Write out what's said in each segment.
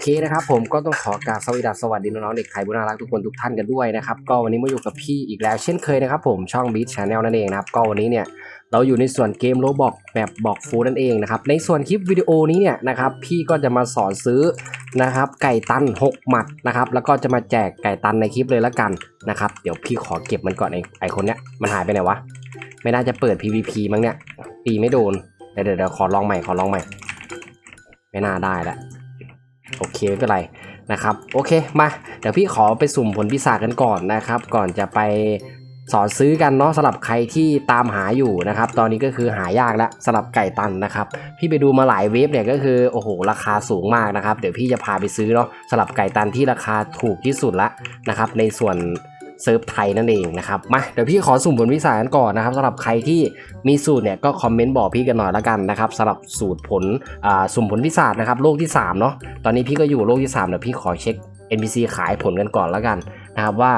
เคนะครับผมก็ต้องขอกราบสวัสดีสวัสดีน้องๆเด็กไทยบุญน่ารักทุกคนทุกท่านกันด้วยนะครับก็วันนี้มาอยู่กับพี่อีกแล้วเช่นเคยนะครับผมช่อง Beat Channel นั่นเองนะครับก็วันนี้เนี่ยเราอยู่ในส่วนเกมโรบอกแบบบอกฟูนั่นเองนะครับในส่วนคลิปวิดีโอนี้เนี่ยนะครับพี่ก็จะมาสอนซื้อนะครับไก่ตัน 6 หมัดนะครับแล้วก็จะมาแจกไก่ตันในคลิปเลยละกันนะครับเดี๋ยวพี่ขอเก็บมันก่อนเองไอคนเนี้ยมันหายไปไหนวะไม่น่าจะเปิด PVP มั้งเนี่ยตีไม่โดนเดี๋ยวเดี๋ยวเดี๋ยวขอลองใหม่ขอลองใหม่ ไม่น่าได้ละ โอเคไม่เป็นไรนะครับโอเคมาเดี๋ยวพี่ขอไปสุ่มผลพิศาจกันก่อนนะครับ ก่อนจะไปสอนซื้อกันเนาะสำหรับใครที่ตามหาอยู่นะครับ ตอนนี้ก็คือหายากแล้วสำหรับไก่ตันนะครับ พี่ไปดูมาหลายเว็บเนี่ยก็คือโอ้โหราคาสูงมากนะครับ เดี๋ยวพี่จะพาไปซื้อเนาะสำหรับไก่ตันที่ราคาถูกที่สุดละนะครับ ในส่วน เซิร์ฟไทยนั่นเองนะครับมาเดี๋ยวพี่ขอสุ่มผลพิศากันก่อนนะครับสำหรับใครที่มีสูตรเนี่ยก็คอมเมนต์บอกพี่กันหน่อยละกันนะครับสำหรับสูตรผลสุ่มผลพิศาจนะครับโลกที่3เนาะตอนนี้พี่ก็อยู่โลกที่3เดี๋ยวพี่ขอเช็ค NPC ขายผลกันก่อนล้วกันนะครับว่า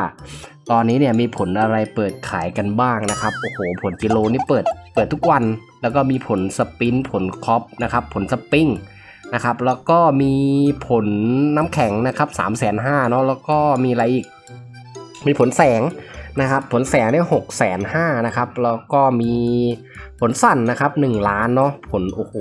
ตอนนี้เนี่ยมีผลอะไรเปิดขายกันบ้างนะครับโอ้โหผลกิโลนี่เปิดเปิดทุกวัน แล้วก็มีผลสปินผลคอปนะครับผลสปริงนะครับแล้วก็มีผลน้ำแข็งนะครับ3 5 0 0 0 0เนาะแล้วก็มีอะไรอีก มีผลแสงนะครับผลแสงได้หกแสนห้านะครับแล้วก็มีผลสั่นนะครับ1ล้านเนาะผลโอ้โห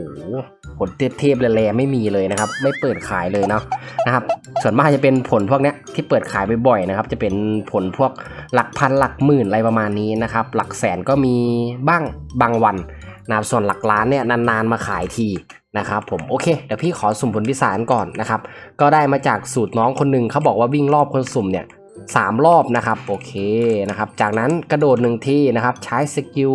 ผลเทพๆแร่ๆไม่มีเลยนะครับ ไม่เปิดขายเลยเนาะนะครับ ส่วนมากจะเป็นผลพวกเนี้ยที่เปิดขายบ่อยๆนะครับ จะเป็นผลพวกหลักพันหลักหมื่นอะไรประมาณนี้นะครับ หลักแสนก็มีบ้างบางวันนะครับส่วนหลักล้านเนี่ยนานๆมาขายทีนะครับผมโอเคเดี๋ยวพี่ขอสุ่มผลพิสารก่อนนะครับ ก็ได้มาจากสูตรน้องคนหนึ่งเขาบอกว่าวิ่งรอบคนสุ่มเนี่ย สามรอบนะครับโอเคนะครับจากนั้นกระโดดหนึ่งทีนะครับใช้สกิล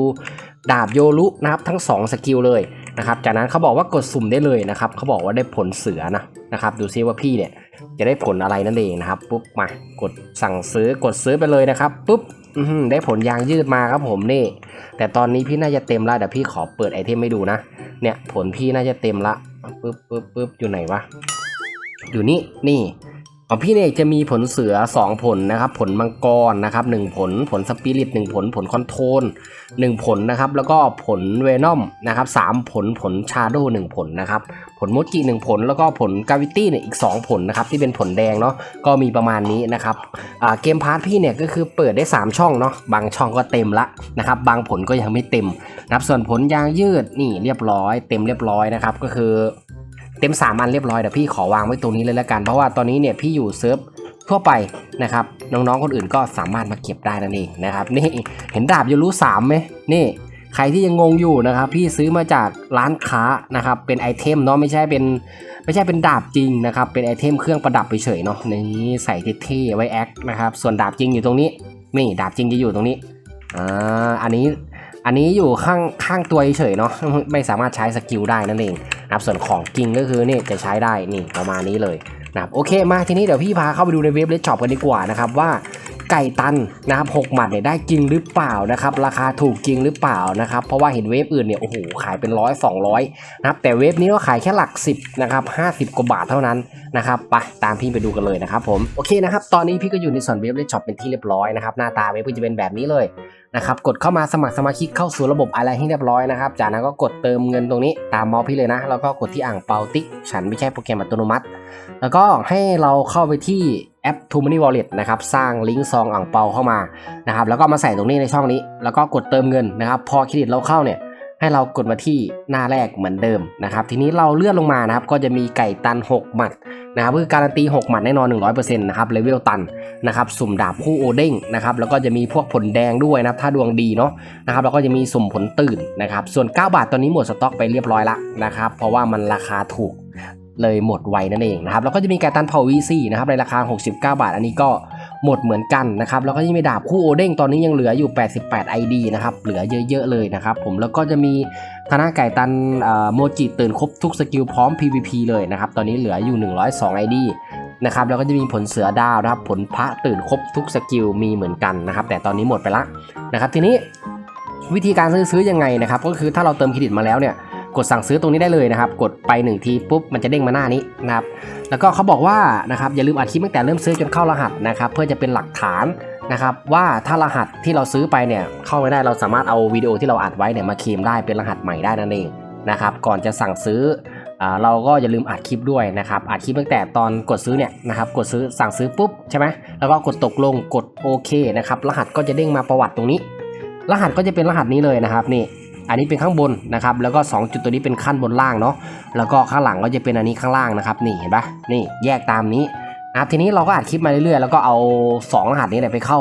ดาบโยรุนะครับทั้งสองสกิลเลยนะครับจากนั้นเขาบอกว่ากดสุ่มได้เลยนะครับเขาบอกว่าได้ผลเสือนะนะครับดูซิว่าพี่เนี่ยจะได้ผลอะไรนั่นเองนะครับปุ๊บมากดสั่งซื้อกดซื้อไปเลยนะครับปุ๊บได้ผลยางยืดมาครับผมนี่ แต่ตอนนี้พี่น่าจะเต็มแล้วเดี๋ยวพี่ขอเปิดไอเทมให้ดูนะเนี่ยผลพี่น่าจะเต็มละปึ๊บปึ๊บปึ๊บอยู่ไหนวะอยู่นี่นี่ ของพี่เนี่ยจะมีผลเสือ 2 ผลนะครับ ผลมังกรนะครับ1ผลผลสปิริต1ผลผลคอนโทรล1ผลนะครับ แล้วก็ผลเวนอมนะครับ3ผลผลชาโด1ผลนะครับ ผลโมจิ1ผลแล้วก็ผลกาวิตี้เนี่ยอีก 2 ผลนะครับ ที่เป็นผลแดงเนาะก็มีประมาณนี้นะครับเกมพาร์ทพี่เนี่ยก็คือเปิดได้ 3 ช่องเนาะบางช่องก็เต็มละนะครับ บางผลก็ยังไม่เต็มนะครับส่วนผลยางยืดนี่เรียบร้อย เต็มเรียบร้อยนะครับก็คือ เต็ม3อันเรียบร้อยเดี๋ยวพี่ขอวางไว้ตรงนี้เลยแล้วกัน เพราะว่าตอนนี้เนี่ยพี่อยู่เซิร์ฟทั่วไปนะครับน้องๆคนอื่นก็สามารถมาเก็บได้นั่นเองนะครับนี่เห็นดาบยูรู้สามไหมนี่ใครที่ยังงงอยู่นะครับพี่ซื้อมาจากร้านค้านะครับเป็นไอเทมเนาะไม่ใช่เป็นไม่ใช่เป็นดาบจริงนะครับเป็นไอเทมเครื่องประดับไปเฉยเนาะนนี้ใส่เท่ๆไว้แอคนะครับส่วนดาบจริงอยู่ตรงนี้นี่ดาบจริงจะอยู่ตรงนี้อ่าอันนี้ อันนี้อยู่ข้างข้างตัวเฉยเนาะไม่สามารถใช้สกิลได้นั่นเองนะครับส่วนของกิงก็คือนี่จะใช้ได้นี่ประมาณนี้เลยนะครับโอเคมาทีนี้เดี๋ยวพี่พาเข้าไปดูในเว็บเลช็อปกันดีกว่านะครับว่า ไก่ตันนะครับหกหมัดเนี่ยได้จริงหรือเปล่านะครับราคาถูกจริงหรือเปล่านะครับเพราะว่าเห็นเว็บอื่นเนี่ยโอ้โหขายเป็นร้อยสองร้อยนะครับแต่เว็บนี้ก็ขายแค่หลักสิบนะครับห้าสิบกว่าบาทเท่านั้นนะครับไปตามพี่ไปดูกันเลยนะครับผมโอเคนะครับตอนนี้พี่ก็อยู่ในส่วนเว็บเลช็อปเป็นที่เรียบร้อยนะครับหน้าตาเว็บก็จะเป็นแบบนี้เลยนะครับกดเข้ามาสมัครสมาชิกเข้าสู่ระบบอะไรให้เรียบร้อยนะครับจากนั้นก็กดเติมเงินตรงนี้ตามมอพี่เลยนะ แล้วก็กดที่อ่างเปาติ๊กฉันไม่ใช่โปรแกรมอัตโนมัติ แล้วก็ให้เราเข้าไปที่ แอป t o Money Wallet นะครับสร้างลิงก์ซองอ่างเปาเข้ามานะครับแล้วก็มาใส่ตรงนี้ในช่องนี้ แล้วก็กดเติมเงินนะครับ พอเครดิตเราเข้าเนี่ยให้เรากดมาที่หน้าแรกเหมือนเดิมนะครับ ทีนี้เราเลื่อนลงมานะครับ ก็จะมีไก่ตัน 6 หมัดนะครับคือการันตี 6 หมัดแน่นอน 100%นะครับเลเวลตันนะครับสุ่มดาบคู่โอเด้งนะครับแล้วก็จะมีพวกผลแดงด้วยนะถ้าดวงดีเนาะนะครับแล้วก็จะมีสุ่มผลตื่นนะครับส่วน 9 บาทตอนนี้หมดสต็อกไปเรียบร้อยละนะครับเพราะว่ามันราคาถูก เลยหมดไวนั่นเองนะครับแล้วก็จะมีไก่ตันเผา VC นะครับในราคา 69 บาท อันนี้ก็หมดเหมือนกันนะครับแล้วก็ยังมีดาบคู่โอเด้งตอนนี้ยังเหลืออยู่ 88 ID นะครับเหลือเยอะๆเลยนะครับผมแล้วก็จะมีธนาไก่ตันโมจิตื่นครบทุกสกิลพร้อม PVP เลยนะครับตอนนี้เหลืออยู่ 102 ID นะครับแล้วก็จะมีผลเสือดาวนะครับผลพระตื่นครบทุกสกิลมีเหมือนกันนะครับแต่ตอนนี้หมดไปละนะครับทีนี้วิธีการซื้อซื้อยังไงนะครับก็คือถ้าเราเติมเครดิตมาแล้วเนี่ย กดสั่งซื้อตรงนี้ได้เลยนะครับ กดไป1ทีปุ๊บมันจะเด้งมาหน้านี้นะครับ แล้วก็เขาบอกว่านะครับอย่าลืมอัดคลิปตั้งแต่เริ่มซื้อจนเข้ารหัสนะครับ เพื่อจะเป็นหลักฐานนะครับว่าถ้ารหัสที่เราซื้อไปเนี่ยเข้าไม่ได้เราสามารถเอาวิดีโอที่เราอัดไว้เนี่ยมาเคลมได้เป็นรหัสใหม่ได้นั่นเองนะครับ ก่อนจะสั่งซื้ออ่าเราก็อย่าลืมอัดคลิปด้วยนะครับอัดคลิปตั้งแต่ตอนกดซื้อเนี่ยนะครับกดซื้อสั่งซื้อปุ๊บใช่ไหมแล้วก็กดตกลงกดโอเคนะครับรหัสก็จะเด้งมาประวัติตรงนี้ รหัสก็จะเป็นรหัสนี้เลยนะครับนี่ อันนี้เป็นข้างบนนะครับ แล้วก็ 2 จุดตัวนี้เป็นขั้นบนล่างเนาะ แล้วก็ข้างหลังก็จะเป็นอันนี้ข้างล่างนะครับนี่เห็นปะนี่แยกตามนี้นะทีนี้เราก็อัดคลิปมาเรื่อยๆ แล้วก็เอา2รหัสนี้เนี่ยไปเข้า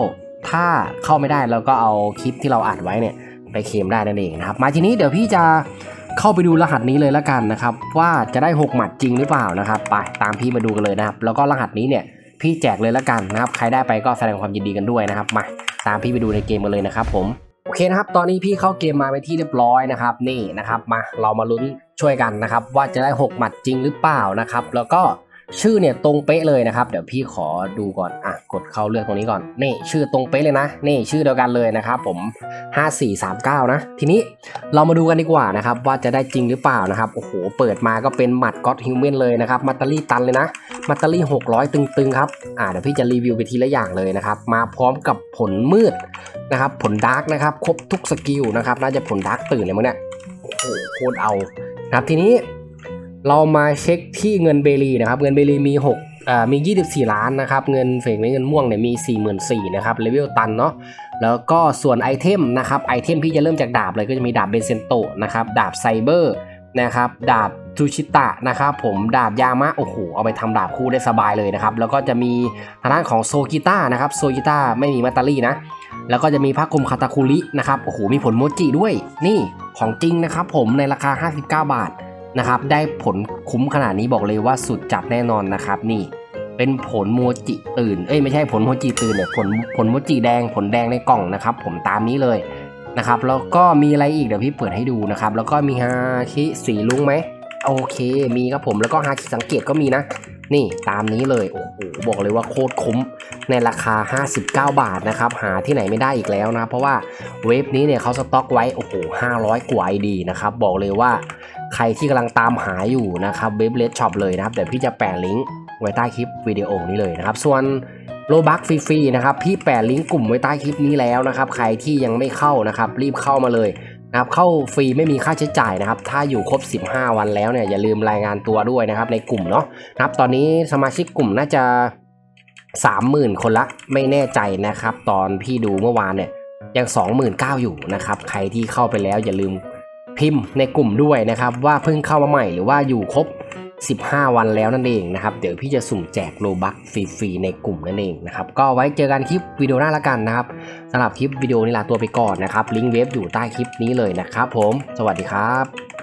ถ้าเข้าไม่ได้เราก็เอาคลิปที่เราอัดไว้เนี่ยไปเคมได้นั่นเองนะครับ มาทีนี้เดี๋ยวพี่จะเข้าไปดูรหัสนี้เลยละกันนะครับ ว่าจะได้ 6 หมัดจริงหรือเปล่านะครับ ไปตามพี่มาดูกันเลยนะครับ แล้วก็รหัสนี้เนี่ยพี่แจกเลยละกันนะครับ ใครได้ไปก็แสดงความยินดีกันด้วยนะครับ มาตามพี่ไปดูในเกมกันเลยนะครับผม โอเคนะครับ ตอนนี้พี่เข้าเกมมาไปที่เรียบร้อยนะครับ นี่นะครับ มาเรามาลุ้นช่วยกันนะครับ ว่าจะได้ 6 หมัดจริงหรือเปล่านะครับ แล้วก็ ชื่อเนี่ยตรงเป๊ะเลยนะครับ เดี๋ยวพี่ขอดูก่อนอะกดเข้าเลือกตรงนี้ก่อนนี่ชื่อตรงเป๊ะเลยนะนี่ชื่อเดียวกันเลยนะครับผม 5439 นะ ทีนี้เรามาดูกันดีกว่านะครับว่าจะได้จริงหรือเปล่านะครับโอ้โหเปิดมาก็เป็นหมัดก็อตฮิวแมนเลยนะครับมัตเตอรี่ตันเลยนะมัตเตอรี่ 600 ตึงๆครับอ่าเดี๋ยวพี่จะรีวิวไปทีละอย่างเลยนะครับมาพร้อมกับผลมืดนะครับผลดาร์กนะครับครบทุกสกิลนะครับน่าจะผลดาร์กตื่นเลยมั้งเนี่ยโอ้โหโคตรเอานะครับทีนี้ เรามาเช็คที่เงินเบลีนะครับ เงินเบลีมี6อ่ามี 24 ล้านนะครับ เงินเฟกเงินม่วงเนี่ยมี 44,000นะครับ เลเวลตันเนาะ แล้วก็ส่วนไอเทมนะครับ ไอเทมพี่จะเริ่มจากดาบเลยก็จะมีดาบเบนเซนโตนะครับ ดาบไซเบอร์นะครับ ดาบทูชิตะนะครับผมดาบยามะโอ้โหเอาไปทำดาบคู่ได้สบายเลยนะครับ แล้วก็จะมีทางด้านของโซกิต้านะครับโซกิต้าไม่มีมัตตารี่นะ แล้วก็จะมีผ้าคลุมคาตาคุรินะครับโอ้โหมีผลโมจิด้วย นี่ของจริงนะครับผมในราคา 59 บาท นะครับ ได้ผลคุ้มขนาดนี้บอกเลยว่าสุดจัดแน่นอนนะครับ นี่เป็นผลโมจิตื่น เอ้ยไม่ใช่ผลโมจิตื่นเนี่ยผลผลโมจิแดงผลแดงในกล่องนะครับ ผมตามนี้เลยนะครับ แล้วก็มีอะไรอีกเดี๋ยวพี่เปิดให้ดูนะครับ แล้วก็มีฮาคิสีลุงไหมโอเค มีครับผมแล้วก็ฮาคิสังเกตก็มีนะ นี่ตามนี้เลยโอ้โหบอกเลยว่าโคตรคุ้มในราคา 59 บาทนะครับ หาที่ไหนไม่ได้อีกแล้วนะเพราะว่าเว็บนี้เนี่ยเขาสต็อกไว้โอ้โห500 กว่า ID นะครับบอกเลยว่า ใครที่กำลังตามหาอยู่นะครับเว็บเลดช็อปเลยนะครับเดี๋ยวพี่จะแปะลิงก์ไว้ใต้คลิปวิดีโอนี้เลยนะครับ ส่วนโลบักฟรีๆนะครับพี่แปะลิงก์กลุ่มไว้ใต้คลิปนี้แล้วนะครับ ใครที่ยังไม่เข้านะครับ รีบเข้ามาเลยนะครับเข้าฟรีไม่มีค่าใช้จ่ายนะครับ ถ้าอยู่ครบ 15 วันแล้วเนี่ยอย่าลืมรายงานตัวด้วยนะครับ ในกลุ่มเนาะนะครับ ตอนนี้สมาชิกกลุ่มน่าจะสามหมื่นคนละไม่แน่ใจนะครับ ตอนพี่ดูเมื่อวานเนี่ยยังสองหมื่นเก้าอยู่นะครับ ใครที่เข้าไปแล้วอย่าลืม พิมพ์ในกลุ่มด้วยนะครับ ว่าเพิ่งเข้ามาใหม่หรือว่าอยู่ครบ 15 วันแล้วนั่นเองนะครับ เดี๋ยวพี่จะสุ่มแจกโลบัคฟรีๆในกลุ่มนั่นเองนะครับ ก็ไว้เจอกันคลิปวิดีโอหน้าละกันนะครับสำหรับคลิปวิดีโอนี้ลาตัวไปก่อนนะครับ ลิงก์เว็บอยู่ใต้คลิปนี้เลยนะครับผม สวัสดีครับ